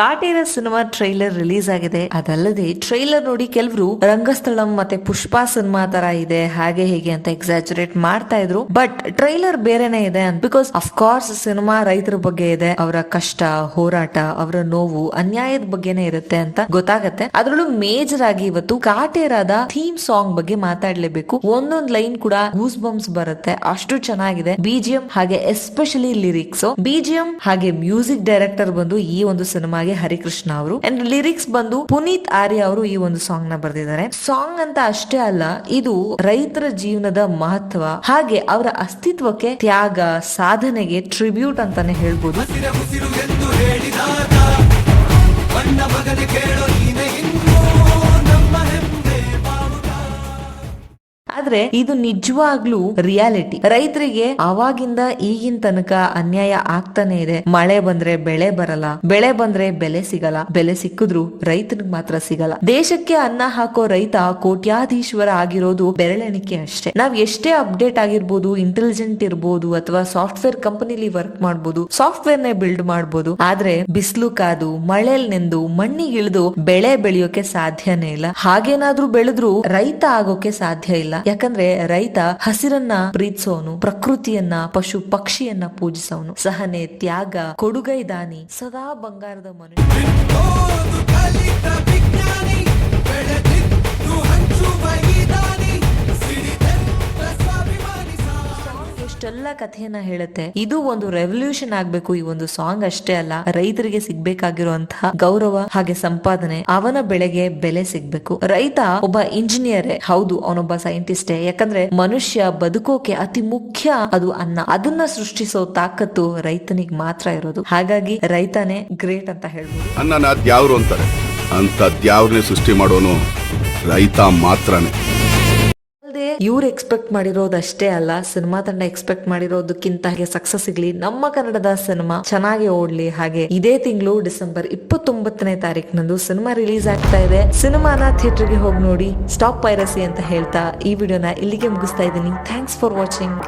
Kaatera cinema trailer release ಆಗಿದೆ. ಅದಲ್ಲದೆ trailer ನೋಡಿ ಕೆಲವರು ರಂಗಸ್ಥಳಂ ಮತ್ತೆ ಪುಷ್ಪಾ ಸಿನಿಮಾ ತರ ಇದೆ, ಹಾಗೆ ಹೇಗೆ ಅಂತ ಎಕ್ಸಾಚುರೇಟ್ ಮಾಡ್ತಾ ಇದ್ರು. ಬಟ್ ಟ್ರೈಲರ್ ಬೇರೆನೆ ಇದೆ ಬಿಕಾಸ್ ಕೋರ್ಸ್ ಸಿನಿಮಾ ರೈತರ ಬಗ್ಗೆ ಇದೆ, ಅವರ ಕಷ್ಟ, ಹೋರಾಟ, ಅವರ ನೋವು, ಅನ್ಯಾಯದ ಬಗ್ಗೆನೇ ಇರುತ್ತೆ ಅಂತ ಗೊತ್ತಾಗತ್ತೆ. ಅದರಲ್ಲೂ ಮೇಜರ್ ಆಗಿ ಇವತ್ತು ಕಾಟೇರಾದ ಥೀಮ್ ಸಾಂಗ್ ಬಗ್ಗೆ ಮಾತಾಡ್ಲೇಬೇಕು. ಒಂದೊಂದ್ ಲೈನ್ ಕೂಡ ಗೂಸ್ ಬಂಪ್ಸ್ ಬರುತ್ತೆ. ಅಷ್ಟು ಚೆನ್ನಾಗಿದೆ. ಬಿಜಿಎಂ ಹಾಗೆ ಎಸ್ಪೆಷಲಿ ಲಿರಿಕ್ಸ್ ಬಿಜಿಎಂ ಹಾಗೆ ಮ್ಯೂಸಿಕ್ ಡೈರೆಕ್ಟರ್ ಬಂದು ಈ ಒಂದು ಸಿನಿಮಾಗೆ ಹರಿಕೃಷ್ಣ ಅವರು. ಅಂಡ್ ಲಿರಿಕ್ಸ್ ಬಂದು ಪುನೀತ್ ಆರ್ಯ ಅವರು ಈ ಒಂದು ಸಾಂಗ್ನ ಬರೆದಿದ್ದಾರೆ. ಸಾಂಗ್ ಅಂತ ಅಷ್ಟೇ ಅಲ್ಲ, ಇದು ರೈತರ ಜೀವನದ ಮಹತ್ವ. ಹಾಗೆ ಅವರ ಅಸ್ತಿತ್ವಕ್ಕೆ ತ್ಯಾಗ, ಸಾಧನೆಗೆ ಟ್ರಿಬ್ಯೂಟ್ ಅಂತಾನೆ ಹೇಳ್ಬೋದು. ಆದ್ರೆ ಇದು ನಿಜವಾಗ್ಲೂ ರಿಯಾಲಿಟಿ. ರೈತರಿಗೆ ಅವಾಗಿಂದ ಈಗಿನ ತನಕ ಅನ್ಯಾಯ ಆಗ್ತಾನೆ ಇದೆ. ಮಳೆ ಬಂದ್ರೆ ಬೆಳೆ ಬರಲ್ಲ, ಬೆಳೆ ಬಂದ್ರೆ ಬೆಲೆ ಸಿಗಲ್ಲ, ಬೆಲೆ ಸಿಕ್ಕಿದ್ರು ರೈತನಿಗೆ ಮಾತ್ರ ಸಿಗಲ್ಲ. ದೇಶಕ್ಕೆ ಅನ್ನ ಹಾಕೋ ರೈತ ಕೋಟ್ಯಾಧೀಶ್ವರ ಆಗಿರೋದು ಬೆರಳೆಣಿಕೆ ಅಷ್ಟೇ. ನಾವ್ ಎಷ್ಟೇ ಅಪ್ಡೇಟ್ ಆಗಿರ್ಬೋದು, ಇಂಟೆಲಿಜೆಂಟ್ ಇರ್ಬೋದು ಅಥವಾ ಸಾಫ್ಟ್ವೇರ್ ಕಂಪನಿಲಿ ವರ್ಕ್ ಮಾಡ್ಬೋದು ಸಾಫ್ಟ್ವೇರ್ ನೇ ಬಿಲ್ಡ್ ಮಾಡ್ಬೋದು, ಆದ್ರೆ ಬಿಸಿಲು ಕಾದು, ಮಳೆಲ್ ನೆಂದು ಮಣ್ಣಿಗಿಳಿದು ಬೆಳೆ ಬೆಳೆಯೋಕೆ ಸಾಧ್ಯನೇ ಇಲ್ಲ. ಹಾಗೇನಾದ್ರೂ ಬೆಳೆದ್ರು ರೈತ ಆಗೋಕೆ ಸಾಧ್ಯ ಇಲ್ಲ. ಯಾಕಂದ್ರೆ ರೈತ ಹಸಿರನ್ನ ಪ್ರೀತಿಸೋನು, ಪ್ರಕೃತಿಯನ್ನ, ಪಶು ಪಕ್ಷಿಯನ್ನ ಪೂಜಿಸೋನು. ಸಹನೆ, ತ್ಯಾಗ, ಕೊಡುಗೈ ದಾನಿ ಸದಾ ಬಂಗಾರದ ಮನುಷ್ಯ. ಸಾಂಗ್ ಎಷ್ಟೆಲ್ಲ ಕಥೆಯನ್ನ ಹೇಳುತ್ತೆ. ಇದು ಒಂದು ರೆವಲ್ಯೂಷನ್ ಆಗ್ಬೇಕು, ಈ ಒಂದು ಸಾಂಗ್ ಅಷ್ಟೇ ಅಲ್ಲ. ರೈತರಿಗೆ ಸಿಗ್ಬೇಕಾಗಿರುವಂತಹ ಗೌರವ ಹಾಗೆ ಸಂಪಾದನೆ, ಅವನ ಬೆಳೆಗೆ ಬೆಲೆ ಸಿಗ್ಬೇಕು. ರೈತ ಒಬ್ಬ ಇಂಜಿನಿಯರೇ ಹೌದು, ಅವನೊಬ್ಬ ಸೈಂಟಿಸ್ಟ್ ಯಾಕಂದ್ರೆ ಮನುಷ್ಯ ಬದುಕೋಕೆ ಅತಿ ಮುಖ್ಯ ಅದು ಅನ್ನ. ಅದನ್ನ ಸೃಷ್ಟಿಸೋ ತಾಕತ್ತು ರೈತನಿಗೆ ಮಾತ್ರ ಇರೋದು. ಹಾಗಾಗಿ ರೈತನೇ ಗ್ರೇಟ್ ಅಂತ ಹೇಳ್ಬೋದು. ಅನ್ನನ ದ್ಯಾವ್ರು ಅಂತಾರೆ. ಅಂತ ದ್ಯಾವ್ರನ್ನೇ ಸೃಷ್ಟಿ ಮಾಡೋನು ರೈತ ಮಾತ್ರನೇ. ಇವ್ರು ಎಕ್ಸ್ಪೆಕ್ಟ್ ಮಾಡಿರೋದಷ್ಟೇ ಅಲ್ಲ, ಸಿನಿಮಾ ತಂಡ ಎಕ್ಸ್ಪೆಕ್ಟ್ ಮಾಡಿರೋದಕ್ಕಿಂತ ಹಾಗೆ ಸಕ್ಸಸ್ ಸಿಗ್ಲಿ ನಮ್ಮ ಕನ್ನಡದ ಸಿನಿಮಾ ಚೆನ್ನಾಗಿ ಓಡ್ಲಿ. ಹಾಗೆ ಇದೇ ತಿಂಗಳು ಡಿಸೆಂಬರ್ ಇಪ್ಪತ್ತೊಂಬತ್ತನೇ ತಾರೀಕಿನಂದು ಸಿನಿಮಾ ರಿಲೀಸ್ ಆಗ್ತಾ ಇದೆ. ಸಿನಿಮಾನ ಥಿಯೇಟರ್ಗೆ ಹೋಗಿ ನೋಡಿ ಸ್ಟಾಪ್ ಪೈರಸಿ ಅಂತ ಹೇಳ್ತಾ ಈ ವಿಡಿಯೋನ ಇಲ್ಲಿಗೆ ಮುಗಿಸ್ತಾ ಇದ್ದೀನಿ. Thanks for watching